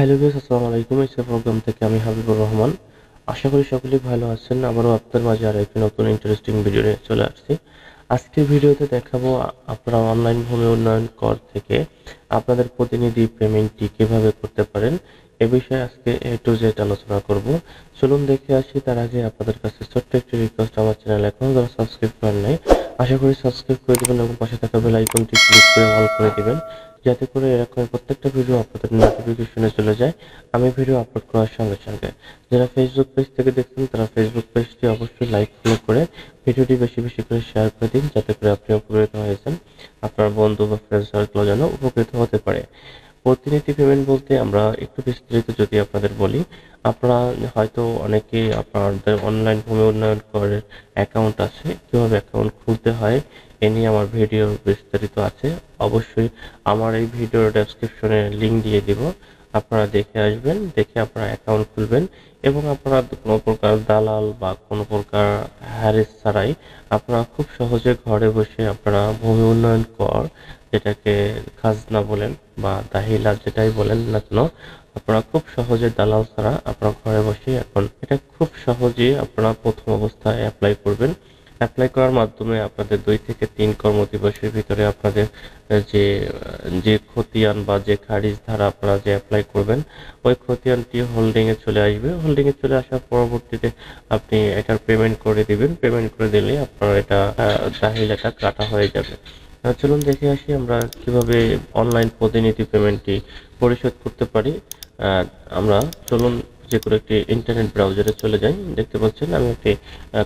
Hello views আসসালামু আলাইকুম। এই প্রোগ্রাম থেকে আমি হাবিবুর রহমান। আশা করি সকলেই ভালো আছেন। আবারও আপনাদের মাঝে আরও একটি নতুন ইন্টারেস্টিং ভিডিও নিয়ে চলে আসছি। আজকের ভিডিওতে দেখাবো আপনারা অনলাইন ভূমি উন্নয়ন কর থেকে আপনাদের প্রতিনিধি পেমেন্টটি কীভাবে করতে পারেন, এ বিষয়ে আজকে এ টু জেড আলোচনা করব। চলুন দেখে আসি, তার আগে আপনাদের কাছে ছোট্ট একটি রিকোয়েস্ট আমার চ্যানেল এখনও যারা সাবস্ক্রাইব করেন নাই, আশা করি সাবস্ক্রাইব করে দিবেন এবং পাশে থাকা বেল আইকনটি ক্লিক করে অল করে দিবেন। যাতে করে এরকম প্রত্যেকটা ভিডিও আপনাদের নোটিফিকেশনে চলে যায়। আমি ভিডিও আপলোড করার সঙ্গে সঙ্গে যারা ফেসবুক পেজ থেকে দেখছেন, তারা ফেসবুক পেজটি অবশ্যই লাইক ফলো করে ভিডিওটি বেশি বেশি করে শেয়ার করে দিন, যাতে করে আপনি উপকৃত হয়েছেন। আপনার বন্ধু বা ফ্রেন্ড সার্কেল যেন উপকৃত হতে পারে। প্রতিনিধি পেমেন্ট বলতে আমরা একটু বিস্তারিত যদি আপনাদের বলি, আপনারা হয়তো অনেকে আপনাদের অনলাইন ভূমি উন্নয়ন করের অ্যাকাউন্ট আছে। কীভাবে অ্যাকাউন্ট খুলতে হয় এ নিয়ে আমার ভিডিও বিস্তারিত আছে। অবশ্যই আমার এই ভিডিওর ডেসক্রিপশনে লিংক দিয়ে দিব। আপনারা দেখে আসবেন, দেখে আপনারা অ্যাকাউন্ট খুলবেন এবং আপনারা কোনো প্রকার দালাল বা কোনো প্রকার হ্যারেস ছাড়াই আপনারা খুব সহজে ঘরে বসে আপনারা ভূমি উন্নয়ন কর, যেটাকে খাজনা বলেন বা দাহিলা যেটাই বলেন না কেন, আপনারা খুব সহজে দালাল ছাড়া আপনারা ঘরে বসে এখন, এটা খুব সহজেই আপনারা প্রথম অবস্থায় অ্যাপ্লাই করবেন। অ্যাপ্লাই করার মাধ্যমে আপনাদের দুই থেকে তিন কর্মদিবসের ভিতরে আপনাদের যে যে খতিয়ান বা যে খারিজ ধারা আপনারা যে অ্যাপ্লাই করবেন, ওই খতিয়ানটি হোল্ডিংয়ে চলে আসবে। হোল্ডিংয়ে চলে আসার পরবর্তীতে আপনি এটার পেমেন্ট করে দিবেন। পেমেন্ট করে দিলে আপনার এটা চাহিদাটা কাটা হয়ে যাবে। চলুন দেখে আসি আমরা কীভাবে অনলাইন প্রতিনিধি পেমেন্টটি পরিশোধ করতে পারি। আমরা চলুন যে কোনো একটি ইন্টারনেট ব্রাউজারে চলে যাই। দেখতে পাচ্ছেন, আমি একটি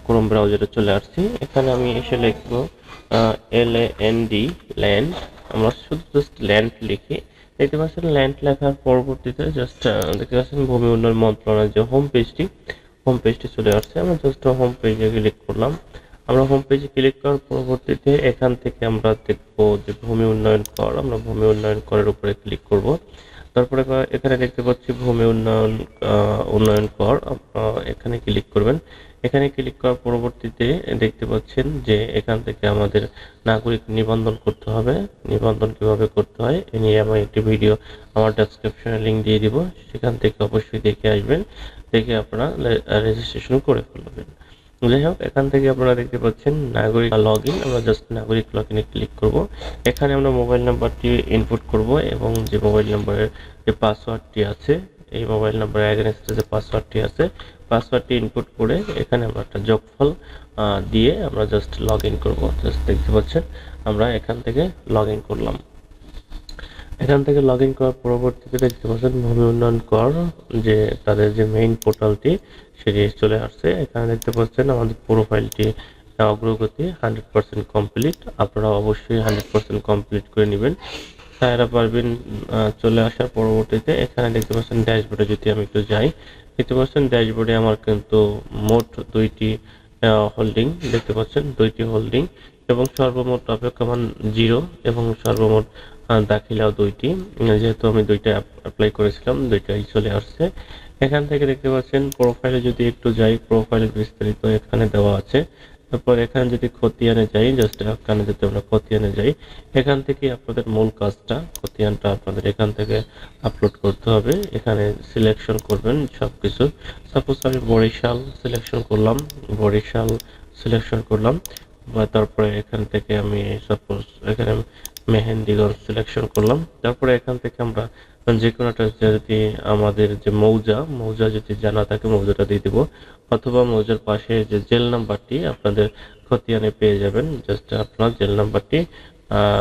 ক্রোম ব্রাউজারে চলে আসছি। এখানে আমি এসে লিখব L A N D land আমরা শুধু জাস্ট ল্যান্ড লিখি। দেখতে পাচ্ছেন ল্যান্ড লেখার পরবর্তীতে জাস্ট দেখতে পাচ্ছেন, ভূমি উন্নয়ন মন্ত্রণালয়ের যে হোম পেজটি হোম পেজটি চলে আসছে। আমরা জাস্ট হোম পেজে ক্লিক করলাম। আমরা হোম পেজে ক্লিক করার পরবর্তীতে এখান থেকে আমরা দেখব যে ভূমি উন্নয়ন কর, আমরা ভূমি উন্নয়ন করের উপরে ক্লিক করব। তারপরে এখানে দেখতে পাচ্ছি ভূমি উন্নয়ন উন্নয়ন কর। এখানে ক্লিক করবেন। এখানে ক্লিক করার পরবর্তীতে দেখতে পাচ্ছেন যে এখান থেকে আমাদের নাগরিক নিবন্ধন করতে হবে। নিবন্ধন কীভাবে করতে হয়, এ নিয়ে আমি একটি ভিডিও আমার ডেসক্রিপশনে লিংক দিয়ে দিব। সেখান থেকে অবশ্যই দেখে আসবেন। দেখে আপনারা রেজিস্ট্রেশন করে ফেলবেন। যাই হোক এখান থেকে আপনারা দেখতে পাচ্ছেন নাগরিক লগ ইন আমরা জাস্ট নাগরিক লগ ইনে ক্লিক করব। এখানে আমরা মোবাইল নাম্বারটি ইনপুট করব এবং যে মোবাইল নাম্বারের যে পাসওয়ার্ডটি আছে, এই মোবাইল নাম্বারের অ্যাগেনস্টে যে পাসওয়ার্ডটি আছে পাসওয়ার্ডটি ইনপুট করে এখানে আমরা একটা যোগফল দিয়ে আমরা জাস্ট লগ ইন করব। জাস্ট দেখতে পাচ্ছেন, আমরা এখান থেকে লগ ইন করলাম। এখান থেকে লগ ইন করার পরবর্তীতে দেখতে পাচ্ছেন ভূমি উন্নয়ন কর, যে তাদের যে মেইন পোর্টালটি সেটি চলে আসছে। এখানে দেখতে পাচ্ছেন আমাদের প্রোফাইলটি অগ্রগতি হান্ড্রেড পার্সেন্ট কমপ্লিট আপনারা অবশ্যই হান্ড্রেড পার্সেন্ট কমপ্লিট করে নেবেন। সাহেরা পারবেন চলে আসার পরবর্তীতে। এখানে দেখতে পাচ্ছেন ড্যাশবোর্ডে যদি আমি একটু যাই, দেখতে পাচ্ছেন ড্যাশবোর্ডে আমার কিন্তু মোট দুইটি হোল্ডিং দেখতে পাচ্ছেন, দুইটি হোল্ডিং এবং সর্বমোট অপেক্ষমান জিরো এবং সর্বমোট দাখিলাও দুইটি। যেহেতু আমি দুইটা অ্যাপ্লাই করেছিলাম, দুইটাই চলে আসছে। এখান থেকে দেখতে পাচ্ছেন প্রোফাইলে যদি একটু যাই প্রোফাইলের বিস্তারিত এখানে দেওয়া আছে। তারপর এখানে যদি খতিয়ানে যাই জাস্ট এখানে যদি আমরা খতিয়ানে যাই, এখান থেকে আপনাদের মূল কাজটা, খতিয়ানটা আপনাদের এখান থেকে আপলোড করতে হবে। এখানে সিলেকশন করবেন সবকিছু। সাপোজ আমি বরিশাল সিলেকশন করলাম, বরিশাল সিলেকশন করলাম, বা তারপরে এখান থেকে আমি সাপোজ এখানে মেহেন্দিগঞ্জ সিলেকশন করলাম। তারপরে এখান থেকে আমরা যে কোনো একটা যদি আমাদের যে মৌজা মৌজা যদি জানা থাকে মৌজাটা দিয়ে দিব। অথবা মৌজার পাশে যে জেল নাম্বারটি আপনাদের খতিয়ানে পেয়ে যাবেন। জাস্ট আপনার জেল নাম্বারটি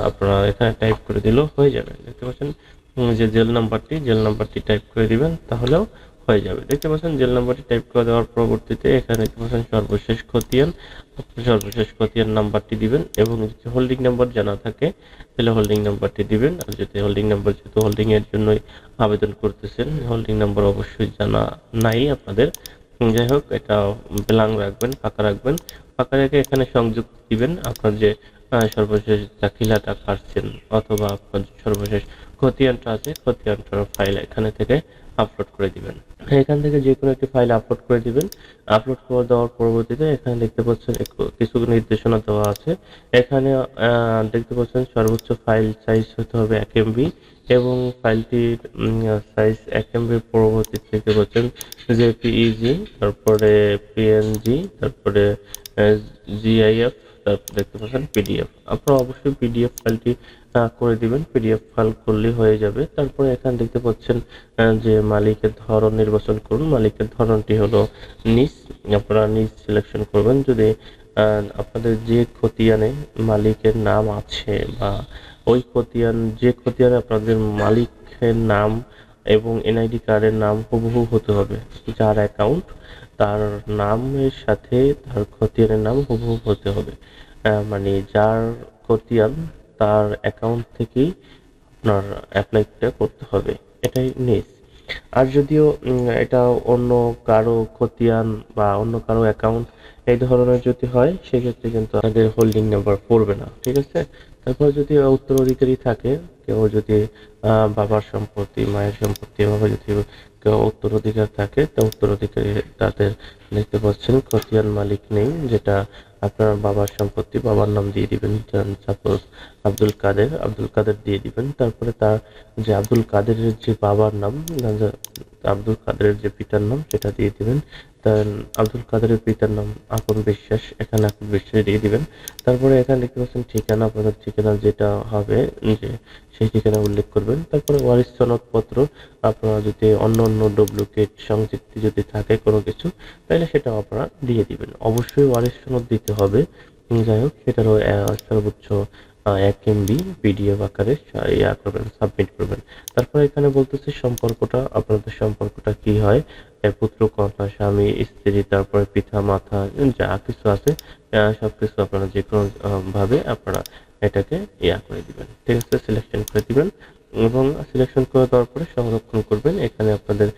আপনারা এখানে টাইপ করে দিলেও হয়ে যাবে। দেখতে পাচ্ছেন? যে জেল নাম্বারটি জেল নাম্বারটি টাইপ করে দিবেন, তাহলেও হয়ে যাবে। দেখতে পাচ্ছেন, জেল নাম্বারটি টাইপ করে দেওয়ার পরবর্তীতে এখানে দেখতে পাচ্ছেন, সর্বশেষ খতিয়ান। আপনি সর্বশেষ খতিয়ান নাম্বারটি দিবেন এবং যদি হোল্ডিং নাম্বার জানা থাকে, তাহলে হোল্ডিং নাম্বারটি দিবেন। আর যদি হোল্ডিং নাম্বার যেহেতু হোল্ডিং এর জন্যই আবেদন করতেছেন হোল্ডিং নাম্বার অবশ্যই জানা নাই আপনাদের। যাই হোক, এটা ব্লাং রাখবেন, ফাঁকা রাখবেন। ফাঁকা রেখে এখানে সংযুক্ত দিবেন আপনার যে সর্বশেষ দাখিলাটা কাটছেন অথবা আপনার সর্বশেষ খতিয়ানটা আছে, খতিয়ানটার ফাইল এখানে থেকে আপলোড করে দিবেন। এখান থেকে যে কোনো একটি ফাইল আপলোড করে দিবেন। আপলোড করে দেওয়ার পরবর্তীতে এখানে দেখতে পাচ্ছেন কিছু নির্দেশনা দেওয়া আছে। এখানে দেখতে পাচ্ছেন সর্বোচ্চ ফাইল সাইজ হতে হবে এক এমবি এবং ফাইলটির সাইজ এক এমবির পরবর্তী দেখতে পাচ্ছেন জেপিইজি তারপরে পিএনজি তারপরে জিআইএফ তারপর দেখতে পাচ্ছেন পিডিএফ আপনারা অবশ্যই পিডিএফ ফাইলটি আহ, করে দিবেন পিডিএফ ফাইল করলেই হয়ে যাবে। তারপরে এখানে দেখতে পাচ্ছেন যে মালিকের ধরন নির্বাচন করুন। মালিকের ধরনটি হলো নিস আপনারা নিস সিলেকশন করবেন। যদি আপনাদের যে খতিয়ানে মালিকের নাম আছে বা ওই খতিয়ান যে খতিয়ানে আপনাদের মালিকের নাম এবং এনআইডি কার্ডের নাম হুবহু হতে হবে। যার অ্যাকাউন্ট তার নামের সাথে তার খতিয়ানের নাম হুবহু হতে হবে। মানে যার খতিয়ান তার অ্যাকাউন্ট থেকেই আপনার অ্যাপ্লাইটা করতে হবে। এটাই নিস আর যদিও এটা অন্য কারও খতিয়ান বা অন্য কারও অ্যাকাউন্ট এই ধরনের যদি হয়, সেক্ষেত্রে কিন্তু আমাদের হোল্ডিং নাম্বার পড়বে না, ঠিক আছে? তারপর যদি উত্তরাধিকারী থাকে, কেউ যদি বাবার সম্পত্তি, মায়ের সম্পত্তি এভাবে যদি কেউ উত্তরাধিকার থাকে, তা উত্তরাধিকারী তাদের দেখতে পাচ্ছেন, খতিয়ান মালিক নেই, যেটা আপনার বাবার সম্পত্তি, বাবার নাম দিয়ে দিবেন। সাপোজ আব্দুল কাদের আব্দুল কাদের দিয়ে দিবেন। তারপরে তার যে আব্দুল কাদেরের যে বাবার নাম আব্দুল কাদেরের যে পিতার নাম, সেটা দিয়ে দিবেন। তার আব্দুল কাদেরের পিতার নাম আপন বিশ্বাস, এখানে আপন বিশ্বাস দিয়ে দিবেন। তারপরে এখানে দেখতে পাচ্ছেন ঠিকানা, আপনাদের ঠিকানা যেটা হবে যে সেই ঠিকানা উল্লেখ করবেন। তারপরে ওয়ারিশ সনদপত্র, আপনারা যদি অন্য অন্য ডুপ্লিকেট সংযুক্তি যদি থাকে কোনো কিছু, তাহলে সেটা আপনারা দিয়ে দিবেন। অবশ্যই ওয়ারিশ সনদ দিতে হবে। যাই হোক, সেটারও সর্বোচ্চ এক এমবি পিডিএফ আকারে ইয়া করবেন সাবমিট করবেন। তারপর এখানে বলতেছে সম্পর্কটা, আপনাদের সম্পর্কটা কি হয়? পুত্র, কন্যা, স্বামী, স্ত্রী, তারপরে পিতা মাথা যা কিছু আছে সব কিছু আপনারা যে কোনো ভাবে আপনারা এটাকে ইয়া করে দিবেন। ঠিক আছে সিলেকশন করে দিবেন এবং সিলেকশন করে দেওয়ার পরে সংরক্ষণ করবেন। এখানে আপনাদের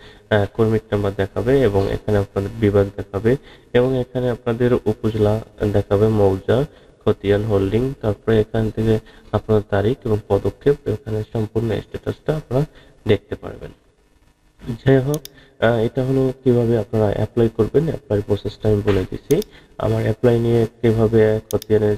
কর্মীর নাম্বার দেখাবে এবং এখানে আপনাদের বিভাগ দেখাবে এবং এখানে আপনাদের উপজেলা দেখাবে মৌজা। খতিয়ান হোল্ডিং তারপরে এখান থেকে আপনার তারিখ এবং পদক্ষেপ, এখানে সম্পূর্ণ স্ট্যাটাসটা আপনারা দেখতে পারবেন। যাই হোক এটা হলো কীভাবে আপনারা অ্যাপ্লাই করবেন অ্যাপ্লাই প্রসেসটা আমি বলে দিছি। আমার অ্যাপ্লাই নিয়ে কীভাবে খতিয়ানের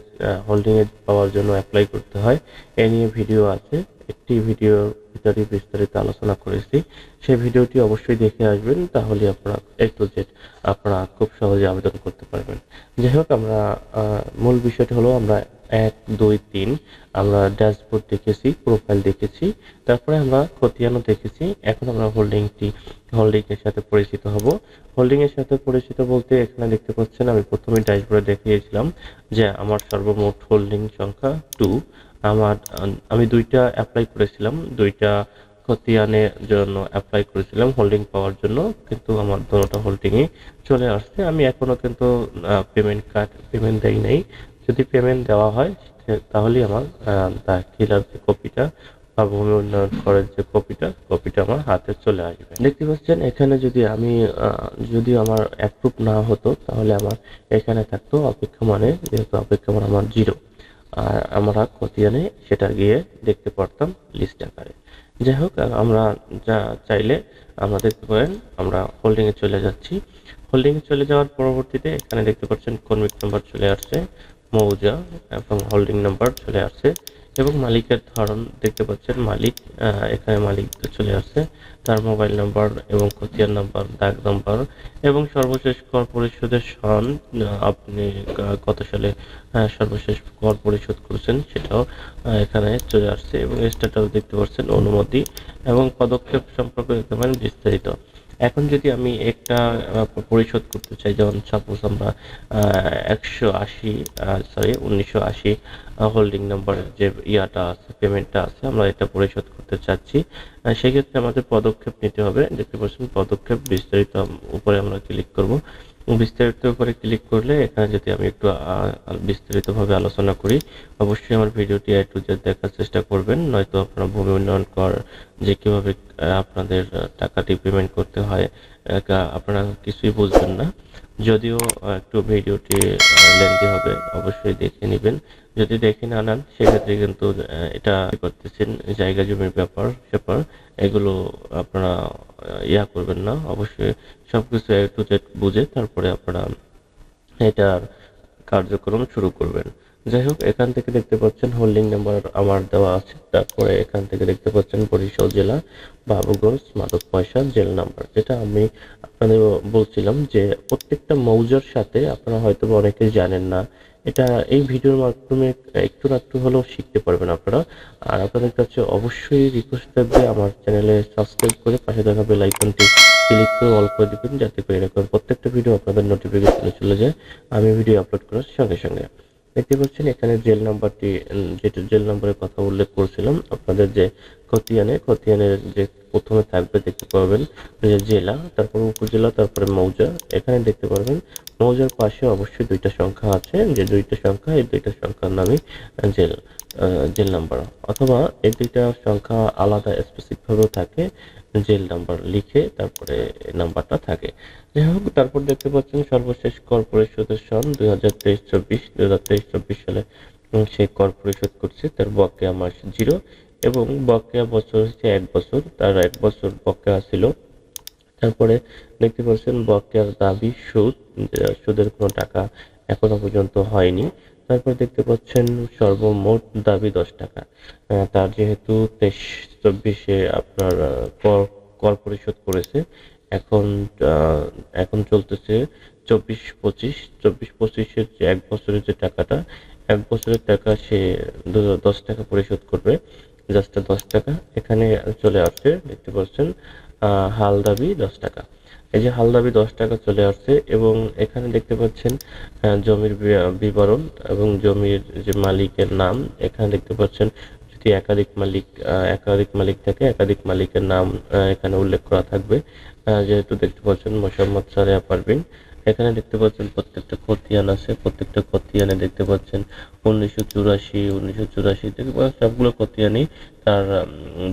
হোল্ডিং এ পাওয়ার জন্য অ্যাপ্লাই করতে হয়, এ নিয়ে ভিডিও আছে। একটি ভিডিওর ভিতরে বিস্তারিত আলোচনা করেছি। সেই ভিডিওটি অবশ্যই দেখে আসবেন, তাহলে আপনারা এ টু জেড আপনারা খুব সহজে আবেদন করতে পারবেন। যাই হোক, আমরা মূল বিষয়টি হলো আমরা এক, দুই, তিন, আমরা ড্যাশবোর্ড দেখেছি, প্রোফাইল দেখেছি, তারপরে আমরা খতিয়ানও দেখেছি। এখন আমরা হোল্ডিংটি হোল্ডিং এর সাথে পরিচিত হব। হোল্ডিং এর সাথে পরিচিত বলতে এখানে দেখতে পাচ্ছেন, আমি প্রথমে ড্যাশবোর্ডে দেখিয়েছিলাম যে আমার সর্বমোট হোল্ডিং সংখ্যা টু। আমার আমি দুইটা অ্যাপ্লাই করেছিলাম, দুইটা খতিয়ানের জন্য অ্যাপ্লাই করেছিলাম হোল্ডিং পাওয়ার জন্য, কিন্তু আমার দুটোটা হোল্ডিংয়ে চলে আসছে। আমি এখনও কিন্তু পেমেন্ট কার্ড পেমেন্ট দেই নাই। যদি পেমেন্ট দেওয়া হয় তাহলেই আমার দাখিলার যে কপিটা বা ভূমি উন্নয়ন করের যে কপিটা কপিটা আমার হাতে চলে আসবে। দেখতে পাচ্ছেন, এখানে যদি আমি যদি আমার অ্যাপ্রুভ না হতো, তাহলে আমার এখানে থাকতো অপেক্ষা মানে যেহেতু অপেক্ষা মানে আমার জিরো আর আমরা খতিয়ানে সেটা গিয়ে দেখতে পারতাম লিস্ট আকারে। যাই হোক আমরা যা চাইলে আমরা দেখতে পারেন, আমরা হোল্ডিংয়ে চলে যাচ্ছি। হোল্ডিংয়ে চলে যাওয়ার পরবর্তীতে এখানে দেখতে পাচ্ছেন কর্মিক নাম্বার চলে আসছে, মৌজা এবং হোল্ডিং নাম্বার চলে আসছে। এবং মালিকের ধরন দেখতে পাচ্ছেন, মালিক এখানে মালিক চলে আসছে। তার মোবাইল নাম্বার এবং খতিয়ান নাম্বার দাগ নাম্বার এবং সর্বশেষ কর পরিশোধের সন আপনি কত সালে সর্বশেষ কর পরিশোধ করেছেন সেটাও এখানে চলে আসছে এবং স্ট্যাটাস দেখতে পাচ্ছেন অনুমতি এবং পদক্ষেপ সম্পর্কে দেখতে পারেন বিস্তারিত। এখন যদি আমি একটা পরিশোধ করতে চাই, যেমন সাপোজ আমরা একশো আশি সরি উনিশশো আশি হোল্ডিং নাম্বারের যে ইয়াটা আছে পেমেন্টটা আছে, আমরা এটা পরিশোধ করতে চাচ্ছি সেক্ষেত্রে আমাদের পদক্ষেপ নিতে হবে। দেখতে পাচ্ছেন, পদক্ষেপ বিস্তারিত উপরে আমরা ক্লিক করব। বিস্তারিত উপরে ক্লিক করলে এখানে যদি আমি একটু বিস্তারিতভাবে আলোচনা করি, অবশ্যই আমার ভিডিওটি এ টু জেড দেখার চেষ্টা করবেন, নয়তো আপনারা ভূমি উন্নয়ন কর, যে কীভাবে আপনাদের টাকাটি পেমেন্ট করতে হয় আপনারা কিছুই বুঝবেন না। যদিও একটু ভিডিওটি লেন্দি হবে, অবশ্যই দেখে নেবেন। যদি দেখে না নেন, সেক্ষেত্রে কিন্তু এটা করতেছেন, জায়গা জমির ব্যাপার ব্যাপার এগুলো আপনারা ইয়া করবেন না। অবশ্যই সবকিছু একটু বুঝে তারপরে আপনারা এটার কার্যক্রম শুরু করবেন। যাই হোক, এখান থেকে দেখতে পাচ্ছেন হোল্ডিং নাম্বার আমার দেওয়া আছে। তারপরে এখান থেকে দেখতে পাচ্ছেন বরিশাল জেলা, বাবুগঞ্জ, মাদক পয়সা, জেল নাম্বার। যেটা আমি আপনাদের বলছিলাম যে প্রত্যেকটা মৌজার সাথে আপনারা হয়তো অনেকে জানেন না। এটা এই ভিডিওর মাধ্যমে একটু একটু হলেও শিখতে পারবেন আপনারা। আর আপনাদের কাছে অবশ্যই রিকোয়েস্ট থাকবে আমার চ্যানেলে সাবস্ক্রাইব করে পাশে থাকা বেল আইকনটি ক্লিক করে অল করে দিবেন, যাতে করে এরকম প্রত্যেকটা ভিডিও আপনাদের নোটিফিকেশনে চলে যায়। আমি ভিডিও আপলোড করার সঙ্গে সঙ্গে। দেখতে পাচ্ছেন, এখানে জেল নাম্বারটি যেটা জেল নাম্বারের কথা উল্লেখ করছিলাম, আপনাদের যে খতিয়ানে, খতিয়ানের যে প্রথমে থাকবে দেখতে পাবেন জেলা, তারপর উপজেলা, তারপরে মৌজা। এখানে দেখতে পারবেন, মৌজার পাশে অবশ্যই দুইটা সংখ্যা আছে, যে দুইটা সংখ্যা, এই দুইটা সংখ্যার নামই জেল জেল নাম্বার। অথবা এই দুইটা সংখ্যা আলাদা স্পেসিফিক ভাবেও থাকে জেল নাম্বার লিখে তারপরে নাম্বারটা থাকে। যাই হোক তারপর দেখতে পাচ্ছেন সর্বশেষ কর পরিশোধের সন দুই হাজার তেইশ চব্বিশ তেইশ চব্বিশ সালে উম, সে কর পরিশোধ করছে। তার বকেয়া মাস জিরো এবং বকেয়া বছর হচ্ছে এক বছর। তার এক বছর বকেয়া ছিল। তারপরে দেখতে পাচ্ছেন বকেয়ার দাবি সুদ সুদের কোনো টাকা এখনও পর্যন্ত হয়নি। তারপর দেখতে পাচ্ছেন সর্বমোট দাবি দশ টাকা। তার যেহেতু তেইশ চব্বিশে আপনার কর কর পরিশোধ করেছে, এখন এখন চলতেছে চব্বিশ পঁচিশ। চব্বিশ পঁচিশের যে এক বছরের যে টাকাটা, এক বছরের টাকা সে দশ টাকা পরিশোধ করবে, জাস্ট দশ টাকা। এখানে চলে আসছে, দেখতে পাচ্ছেন হাল দাবি দশ টাকা। এই যে হাল দাবি দশ টাকা চলে আসছে এবং এখানে দেখতে পাচ্ছেন জমির বিবরণ এবং জমির যে মালিকের নাম, এখানে দেখতে পাচ্ছেন যদি একাধিক মালিক একাধিক মালিক থাকে, একাধিক মালিকের নাম এখানে উল্লেখ করা থাকবে। যেহেতু দেখতে পাচ্ছেন মোসাম্মদ সারেয়া পারভিন এখানে দেখতে পাচ্ছেন প্রত্যেকটা খতিয়ান আছে, প্রত্যেকটা খতিয়ানে দেখতে পাচ্ছেন উনিশশো চুরাশি উনিশশো চুরাশি সবগুলো খতিয়ানই তার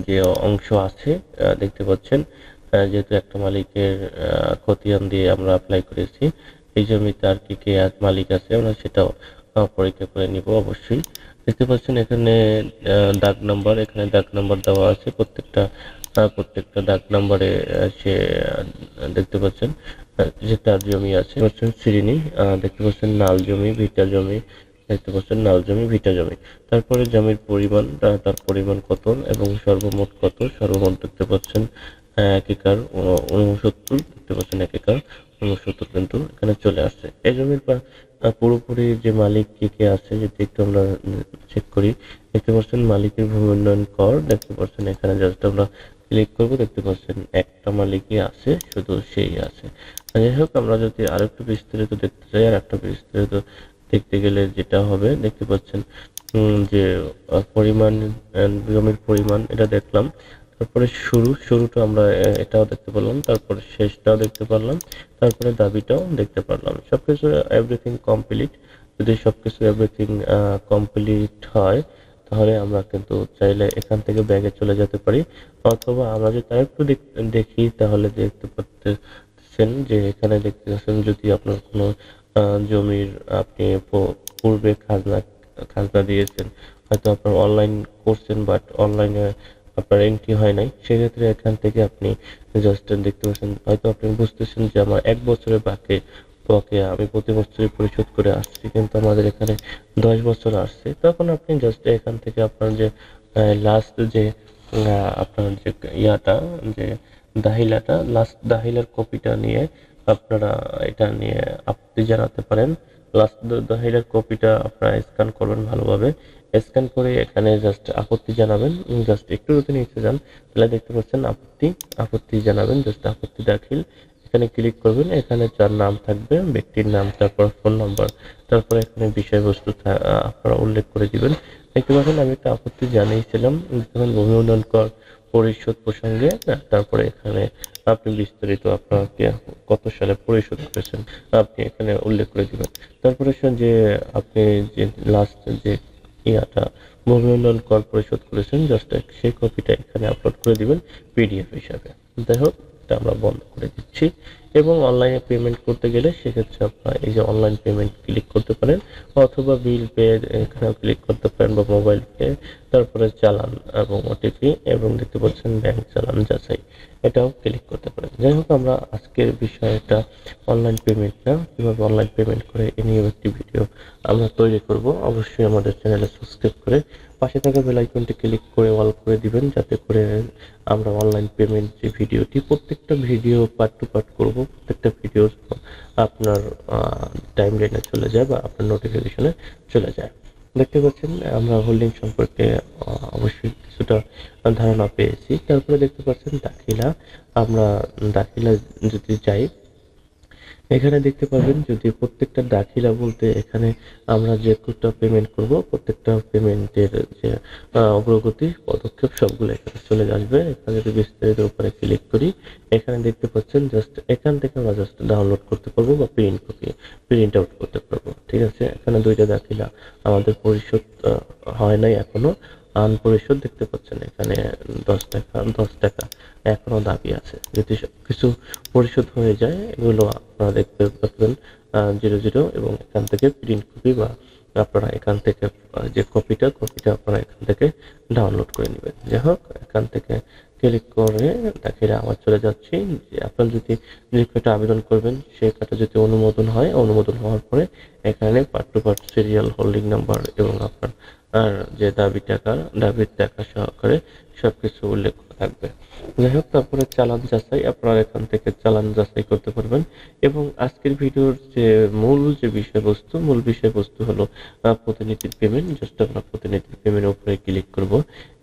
যে অংশ আছে দেখতে পাচ্ছেন। যেহেতু একটা মালিকের খতিয়ান দিয়ে আমরা অ্যাপ্লাই করেছি, এই জমিতে আর কি কে মালিক আছে, আমরা সেটাও পরীক্ষা করে নিব অবশ্যই। দেখতে পাচ্ছেন এখানে দাগ নাম্বার এখানে দাগ নাম্বার দেওয়া আছে প্রত্যেকটা প্রত্যেকটা দাগ নাম্বারে সে দেখতে পাচ্ছেন। যে তার জমি আছে পাচ্ছেন শ্রেণি দেখতে পাচ্ছেন নাল জমি, ভিটা জমি, দেখতে পাচ্ছেন নাল জমি, ভিটা জমি। তারপরে জমির পরিমাণ তার পরিমাণ কত এবং সর্বমোট কত? সর্বমোট দেখতে পাচ্ছেন এক একর উনসত্তর দেখতে পাচ্ছেন এক একর উনসত্তর কিন্তু এখানে চলে আসছে। এই জমির পুরোপুরি যে মালিক কে কে আছে, যদি একটু আমরা চেক করি, দেখতে পাচ্ছেন মালিকের ভূমি উন্নয়ন কর, দেখতে পাচ্ছেন এখানে জাস্ট আমরা ক্লিক করব, দেখতে পাচ্ছেন একটা মালিকই আছে, শুধু সেই আছে। যাই হোক, আমরা যদি আরেকটু বিস্তারিত দেখতে চাই, আর একটা বিস্তারিত দেখতে গেলে যেটা হবে, দেখতে পাচ্ছেন যে পরিমাণ জমির পরিমাণ, এটা দেখলাম। তারপরে শুরু, শুরুটা আমরা এটাও দেখতে পারলাম তারপরে শেষটাও দেখতে পারলাম, তারপরে দাবিটাও দেখতে পারলাম। সবকিছু এভরিথিং কমপ্লিট যদি সবকিছু এভরিথিং কমপ্লিট হয় তাহলে আমরা কিন্তু চাইলে এখান থেকে ব্যাগে চলে যেতে পারি। অথবা আমরা যদি আরেকটু দেখ- তাহলে দেখতে পাচ্ছেন যে এখানে দেখতে পাচ্ছেন যদি আপনার কোনো জমির আপনি পূর্বে খাজনা খাজনা দিয়েছেন, হয়তো আপনার অনলাইন করছেন বাট অনলাইনে আপনার এন্ট্রি হয় নাই, সেক্ষেত্রে এখান থেকে আপনি জাস্ট দেখতে পাচ্ছেন, হয়তো আপনি বুঝতেছেন যে আমার এক বছরের বাকি বকেয়া আমি প্রতি বছরই পরিশোধ করে আসছি, কিন্তু আমাদের এখানে দশ বছর আসছে। তখন আপনি জাস্ট এখান থেকে আপনার যে লাস্ট যে আপনার যে ইয়াটা, যে দাহিলাটা লাস্ট দাহিলার কপিটা নিয়ে আপনারা এটা নিয়ে আপত্তি জানাতে পারেন। লাস্ট দাহিলার কপিটা আপনারা স্ক্যান করবেন ভালোভাবে। স্ক্যান করে এখানে জাস্ট আপত্তি জানাবেন জাস্ট একটু যদি নিচে যান, তাহলে দেখতে পাচ্ছেন আপত্তি আপত্তি জানাবেন জাস্ট আপত্তি দাখিল। এখানে ক্লিক করবেন, এখানে যার নাম থাকবে, ব্যক্তির নাম, তারপর ফোন নাম্বার তারপর এখানে বিষয়বস্তু আপনারা উল্লেখ করে দিবেন। দেখতে পাচ্ছেন, আমি একটা আপত্তি জানিয়েছিলাম যখন ভূমি উন্নয়ন কর পরিশোধ প্রসঙ্গে, তারপরে এখানে আপনি বিস্তারিত আপনাকে কত সালে পরিশোধ করেছেন, আপনি এখানে উল্লেখ করে দিবেন। তারপরে যে, আপনি যে লাস্ট যে ইয়াটা, ভূমি উন্নয়ন কর পরিশোধ করেছেন জাস্ট সেই কপিটা এখানে আপলোড করে দিবেন পিডিএফ হিসাবে। যাই হোক এটা আমরা বন্ধ করে দিচ্ছি। এবং অনলাইনে পেমেন্ট করতে গেলে সেক্ষেত্রে আপনারা এই যে অনলাইন পেমেন্ট ক্লিক করতে পারেন অথবা বিল পে এখানেও ক্লিক করতে পারেন বা মোবাইল পে তারপরে চালান এবং ওটিপি এবং দেখতে পাচ্ছেন ব্যাংক চালান যাচাই, এটাও ক্লিক করতে পারেন। যাই হোক, আমরা আজকের বিষয়টা অনলাইন পেমেন্ট না কীভাবে অনলাইন পেমেন্ট করে এ নিয়ে একটি ভিডিও আমরা তৈরি করব। অবশ্যই আমাদের চ্যানেলে সাবস্ক্রাইব করে পাশে থাকা বেল আইকনটি ক্লিক করে অল করে দিবেন, যাতে করে আমরা অনলাইন পেমেন্ট যে ভিডিওটি প্রত্যেকটা ভিডিও পার্ট টু পার্ট করব। প্রত্যেকটা ভিডিও আপনার টাইম লাইনে চলে যায় বা আপনার নোটিফিকেশনে চলে যায়। দেখতে পাচ্ছেন, আমরা হোল্ডিং সম্পর্কে অবশ্যই কিছুটা ধারণা পেয়েছি। তারপরে দেখতে পাচ্ছেন, দাখিলা। আমরা দাখিলা যদি যাই এখানে দেখতে পাবেন যদি প্রত্যেকটা দাখিলা বলতে এখানে আমরা যে কোটা পেমেন্ট করব, প্রত্যেকটা পেমেন্টের যে অগ্রগতি, পদক্ষেপ সবগুলো এখানে চলে আসবে। এখানে যদি বিস্তারিত উপরে ক্লিক করি, এখানে দেখতে পাচ্ছেন জাস্ট এখান থেকে আমরা জাস্ট ডাউনলোড করতে পারব বা প্রিন্ট কপি প্রিন্ট আউট করতে পারব। ঠিক আছে? এখানে দুইটা দাখিলা আমাদের পরিশোধ হয় নাই এখনও। আন পরিশোধ দেখতে পাচ্ছেন এখানে দশ টাকা দশ টাকা এখনও দাবি আছে। যদি কিছু পরিশোধ হয়ে যায়, এগুলো আপনারা দেখতে পাচ্ছেন জিরো জিরো এবং এখান থেকে প্রিন্ট কপি বা আপনারা এখান থেকে যে কপিটা কপিটা আপনারা এখান থেকে ডাউনলোড করে নেবেন। যাই হোক, এখান থেকে ক্লিক করে দেখে আবার চলে যাচ্ছি। যে আপনার যদি যে কয়টা আবেদন করবেন, সেই কয়টা যদি অনুমোদন হয়, অনুমোদন হওয়ার পরে এখানে part two part serial holding number এবং আপনার আর যে দাবি টাকার দাবির টাকা সহকারে সবকিছু উল্লেখ করা থাকবে। যাই হোক, তারপরে চালান যাচাই, আপনারা এখান থেকে চালান যাচাই করতে পারবেন। এবং আজকের ভিডিওর যে মূল যে বিষয়বস্তু, মূল বিষয়বস্তু হলো প্রতিনিধির পেমেন্ট জাস্ট আমরা প্রতিনিধির পেমেন্টের উপরে ক্লিক করব।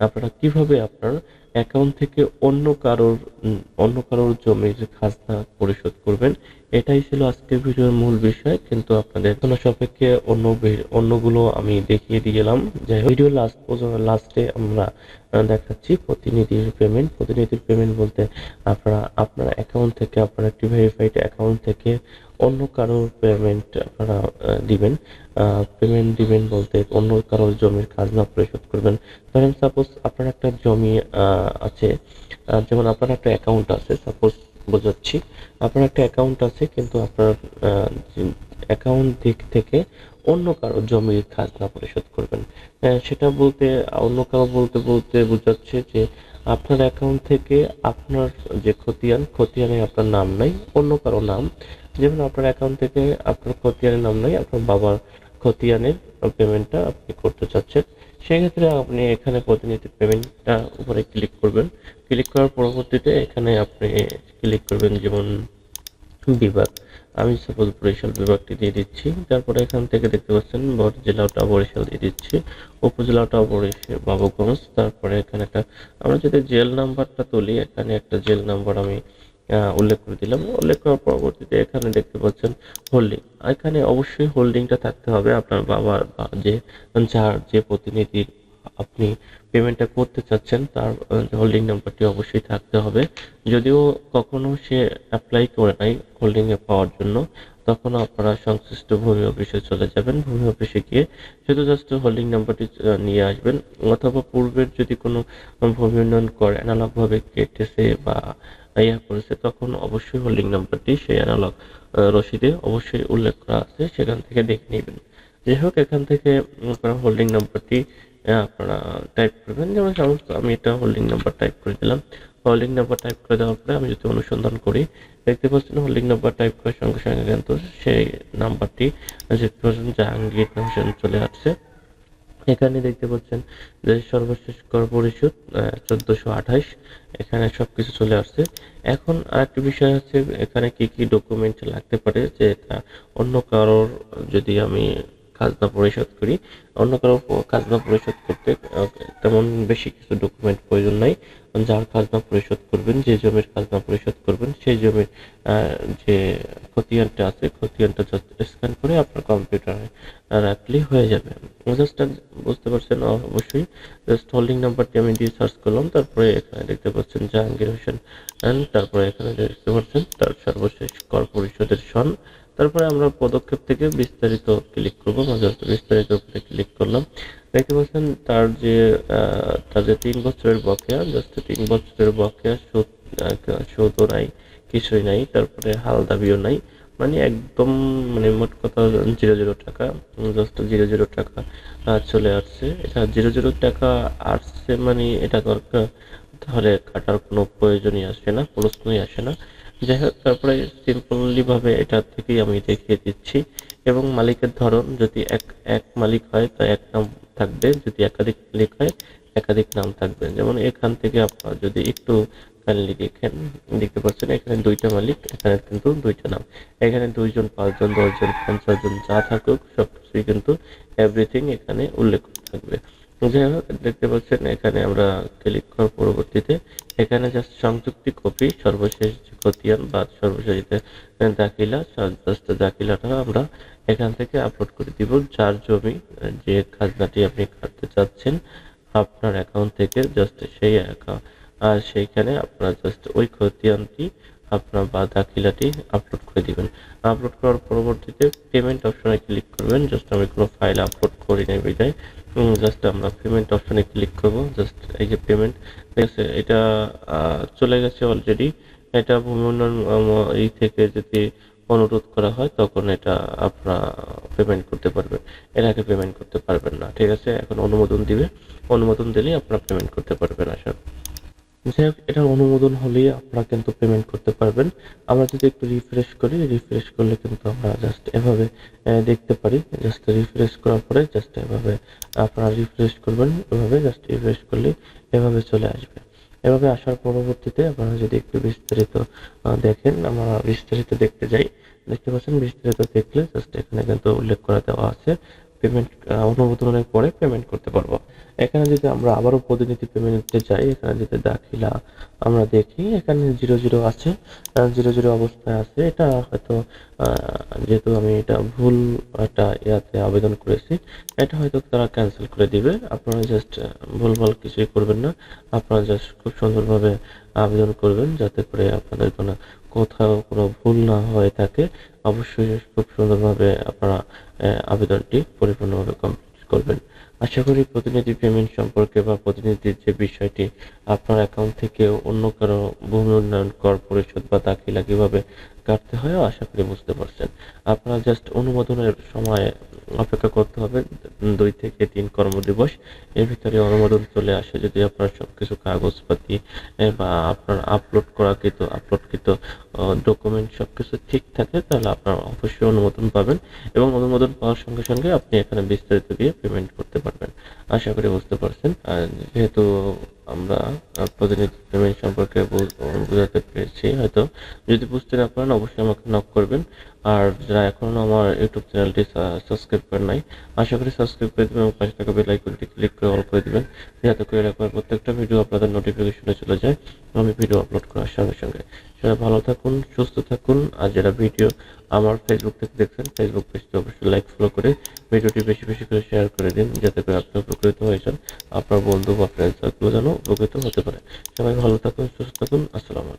আপনারা কীভাবে আপনার অ্যাকাউন্ট থেকে অন্য কারোর অন্য কারোর জমির খাজনা পরিশোধ করবেন। এটাই ছিল আজকের ভিডিওর মূল বিষয়, কিন্তু আপনাদের কোনো সাপেক্ষে অন্য অন্যগুলো আমি দেখিয়ে দিয়ে গেলাম। যাই হোক, ভিডিও লাস্ট লাস্টে আমরা দেখাচ্ছি প্রতিনিধির পেমেন্ট প্রতিনিধির পেমেন্ট বলতে আপনারা, আপনার অ্যাকাউন্ট থেকে, আপনার একটি ভেরিফাইড অ্যাকাউন্ট থেকে অন্য কারোর পেমেন্ট আপনারা দিবেন। পেমেন্ট দিবেন বলতে অন্য কারোর জমির খাজনা পরিশোধ করবেন। ধরেন সাপোজ আপনার একটা জমি আছে যেমন আপনার একটা অ্যাকাউন্ট আছে সাপোজ বোঝাচ্ছি। আপনার একটা অ্যাকাউন্ট আছে, কিন্তু আপনার অ্যাকাউন্ট দিক থেকে অন্য কারও জমির খাজনা পরিশোধ করবেন। সেটা বলতে, অন্য কারও বলতে বলতে বোঝাচ্ছে যে আপনার অ্যাকাউন্ট থেকে আপনার যে খতিয়ান, খতিয়ানে আপনার নাম নাই, অন্য কারও নাম। যেমন আপনার অ্যাকাউন্ট থেকে আপনার খতিয়ানের নাম নাই, আপনার বাবার খতিয়ানের পেমেন্টটা আপনি করতে চাচ্ছেন, সেক্ষেত্রে আপনি এখানে প্রতিনিধি পেমেন্টটা উপরে ক্লিক করবেন। ক্লিক করার পরবর্তীতে এখানে আপনি ক্লিক করবেন যেমন বিভাগ। আমি সাপোজ বরিশাল বিভাগটি দিয়ে দিচ্ছি, তারপরে এখান থেকে দেখতে পাচ্ছেন বড় জেলাটা বরিশাল দিয়ে দিচ্ছি, উপজেলাটা বরিশাল বাবুগঞ্জ, তারপরে এখানে একটা আমরা যদি জেল নাম্বারটা তুলি, এখানে একটা জেল নাম্বার আমি উল্লেখ করে দিলাম। উল্লেখ করার পরবর্তীতে এখানে দেখতে পাচ্ছেন হোল্ডিং এখানে অবশ্যই হোল্ডিংটা থাকতে হবে। আপনার বাবার বা যে যার যে প্রতিনিধির আপনি পেমেন্টটা করতে চাচ্ছেন, তার হোল্ডিং নাম্বারটি অবশ্যই থাকতে হবে। যদিও কখনো সে অ্যাপ্লাই করে নাই হোল্ডিং এ পাওয়ার জন্য তখন আপনারা সংশ্লিষ্ট ভূমি অফিসে চলে যাবেন। ভূমি অফিসে গিয়ে শুধু জাস্ট হোল্ডিং নাম্বারটি নিয়ে আসবেন। অথবা পূর্বের যদি কোনো ভূমি উন্নয়ন করে অ্যানালগ ভাবে কেটেছে বা ইয়া করেছে, তখন অবশ্যই হোল্ডিং নাম্বারটি সেই অ্যানালগ রসিদে অবশ্যই উল্লেখ করা আছে, সেখান থেকে দেখে নেবেন। যাই হোক, এখান থেকে আপনারা হোল্ডিং নাম্বারটি আপনারা টাইপ করবেন। যেমন সাপোজ আমি এটা হোল্ডিং নাম্বার টাইপ করে দিলাম। হোল্ডিং নাম্বার টাইপ করে দেওয়ার পরে আমি যদি অনুসন্ধান করি, দেখতে পাচ্ছেন হোল্ডিং নাম্বার টাইপ করার সঙ্গে সঙ্গে কিন্তু সেই নাম্বারটি দেখতে পাচ্ছেন জাহাঙ্গীর হোসেন চলে আসছে এখানে দেখতে পাচ্ছেন যে সর্বশেষ কর পরিশোধ চোদ্দশো আঠাশ, এখানে সবকিছু চলে আসছে। এখন আরেকটি বিষয় হচ্ছে, এখানে কি কি ডকুমেন্ট লাগতে পারে? যে এটা অন্য কারোর যদি আমি খাজনা পরিশোধ করি। অন্য কারও খাজনা পরিশোধ করতে তেমন বেশি কিছু ডকুমেন্ট প্রয়োজন নাই। যার খাজনা পরিশোধ করবেন, যে জমির খাজনা পরিশোধ করবেন, সেই জমির যে খতিয়ানটা আছে, খতিয়ানটা স্ক্যান করে আপনার কম্পিউটারে রাখলেই হয়ে যাবে। জাস্ট বুঝতে পারছেন অবশ্যই। জাস্ট হোল্ডিং নাম্বারটি আমি দিয়ে সার্চ করলাম, তারপরে এখানে দেখতে পাচ্ছেন জাহাঙ্গীর হোসেন তারপরে এখানে দেখতে পাচ্ছেন তার সর্বশেষ কর পরিশোধের সন। তারপরে আমরা পদক্ষেপ থেকে বিস্তারিত ক্লিক করব বিস্তারিত উপরে ক্লিক করলাম। দেখতে পাচ্ছেন, তার যে তার যে তিন বছরের বকেয়া জাস্ট তিন বছরের বকেয়া সুদ সুদও নাই, কিছুই নাই, তারপরে হাল দাবিও নাই। মানে একদম মানে মোট কথা জিরো জিরো টাকা জাস্ট জিরো জিরো টাকা চলে আসছে। এটা জিরো জিরো টাকা আসছে মানে এটা দরকার, তাহলে কাটার কোনো প্রয়োজনই আসে না প্রশ্নই আসে না। যাই হোক, তারপরে সিম্পলি ভাবে এটা থেকেই আমি দেখিয়ে দিচ্ছি। এবং মালিকের ধরন, যদি এক এক মালিক হয়, তা এক নাম থাকবে। যদি একাধিক মালিক হয়, একাধিক নাম থাকবে। যেমন এখান থেকে আপনারা যদি একটু কাইন্ডলি দেখেন, দেখতে পাচ্ছেন, এখানে দুইটা মালিক, এখানে কিন্তু দুইটা নাম। এখানে দুইজন, পাঁচজন, দশজন পঞ্চাশ জন যা থাকুক, সবকিছুই কিন্তু এভরিথিং এখানে উল্লেখ থাকবে। যাই হোক দেখতে পাচ্ছেন, এখানে আমরা ক্লিক করার পরবর্তীতে এখানে জাস্ট সংযুক্তি কপি সর্বশেষ খতিয়ান বা সর্বশেষ দাখিলা জাস্ট দাখিলাটা আমরা এখান থেকে আপলোড করে দিব। যার জমি, যে খাজনাটি আপনি কাটতে চাচ্ছেন, আপনার অ্যাকাউন্ট থেকে জাস্ট সেই আর সেইখানে আপনারা জাস্ট ওই খতিয়ানটি, আপনার বা দাখিলাটি আপলোড করে দিবেন। আপলোড করার পরবর্তীতে পেমেন্ট অপশনে ক্লিক করবেন। জাস্ট আমি কোনো ফাইল আপলোড করি নাই বিদায়। জাস্ট আমরা পেমেন্ট অপশনে ক্লিক করব জাস্ট এই যে পেমেন্ট ঠিক আছে? এটা চলে গেছে অলরেডি এটা ভূমি উন্নয়ন এই থেকে যদি অনুরোধ করা হয়, তখন এটা আপনারা পেমেন্ট করতে পারবেন। এর আগে পেমেন্ট করতে পারবেন না, ঠিক আছে? এখন অনুমোদন দিবে। অনুমোদন দিলেই আপনারা পেমেন্ট করতে পারবেন, আশা। যাই হোক এটা অনুমোদন হলেই আপনারা কিন্তু পেমেন্ট করতে পারবেন। আমরা যদি একটু রিফ্রেশ করি রিফ্রেশ করলে কিন্তু আমরা জাস্ট এভাবে দেখতে পারি। জাস্ট রিফ্রেশ করার পরে জাস্ট এভাবে আপনারা রিফ্রেশ করবেন। এভাবে জাস্ট রিফ্রেশ করলে এভাবে চলে আসবে। এভাবে আসার পরবর্তীতে আপনারা যদি একটু বিস্তারিত দেখেন, আমরা বিস্তারিত দেখতে যাই। দেখতে পাচ্ছেন, বিস্তারিত দেখলে জাস্ট এখানে কিন্তু উল্লেখ করে দেওয়া আছে। পেমেন্ট অনুমোদনের পরে পেমেন্ট করতে পারব। এখানে যদি আমরা আবারও প্রতিনিধি পেমেন্টে যাই, এখানে যদি দাখিলা, আমরা দেখি এখানে জিরো জিরো আছে। জিরো জিরো অবস্থায় আছে। এটা হয়তো যেহেতু আমি এটা ভুল একটা ইয়াতে আবেদন করেছি, এটা হয়তো তারা ক্যান্সেল করে দিবে। আপনারা জাস্ট ভুলভাল কিছুই করবেন না। আপনারা জাস্ট খুব সুন্দরভাবে আবেদন করবেন যাতে করে আপনাদের কোনো কোথাও কোনো ভুল না হয়ে থাকে, অবশ্যই খুব সুন্দরভাবে আপনারা আবেদনটি পরিপূর্ণভাবে কমপ্লিট করবেন। আশা করি প্রতিনিধি পেমেন্ট সম্পর্কে বা প্রতিনিধির যে বিষয়টি, আপনার অ্যাকাউন্ট থেকে অন্য কারও ভূমি উন্নয়ন কর পরিশোধ বা দাখিলা কীভাবে কাটতে হয় আশা করি বুঝতে পারছেন। আপনারা জাস্ট অনুমোদনের সময় অপেক্ষা করতে হবে দুই থেকে তিন কর্মদিবস। এর ভিতরে অনুমোদন চলে আসে যদি আপনার সবকিছু কাগজপাতি এ, বা আপনার আপলোড করা করাকৃত আপলোডকৃত ডকুমেন্ট সবকিছু ঠিক থাকে তাহলে আপনার অবশ্যই অনুমোদন পাবেন এবং অনুমোদন পাওয়ার সঙ্গে সঙ্গে আপনি এখানে বিস্তারিত দিয়ে পেমেন্ট করতে পারবেন। আশা করি বুঝতে পারছেন। যেহেতু আমরা প্রতিনিধি পেমেন্ট সম্পর্কে বোঝাতে পেরেছি। হয়তো যদি বুঝতে না পারেন, অবশ্যই আমাকে নক করবেন। আর যারা এখনও আমার ইউটিউব চ্যানেলটি সাবস্ক্রাইব করেন নাই, আশা করি সাবস্ক্রাইব করে দেবেন এবং পাশে থাকা বেল আইকনটি ক্লিক করে অল করে দিবেন, যাতে করে এরকম প্রত্যেকটা ভিডিও আপনাদের নোটিফিকেশনে চলে যায় আমি ভিডিও আপলোড করার সঙ্গে সঙ্গে। সবাই ভালো থাকুন, সুস্থ থাকুন, আর যারা ভিডিও আমার ফেসবুক থেকে দেখছেন ফেসবুক পেজটি অবশ্যই লাইক ফলো করে ভিডিওটি বেশি বেশি করে শেয়ার করে দিন, যাতে করে আপনি উপকৃত হয়েছেন আপনার বন্ধু বা ফ্রেন্ড সার্কেলও যেন উপকৃত হতে পারে। সবাই ভালো থাকুন, সুস্থ থাকুন, আসসালামু আলাইকুম।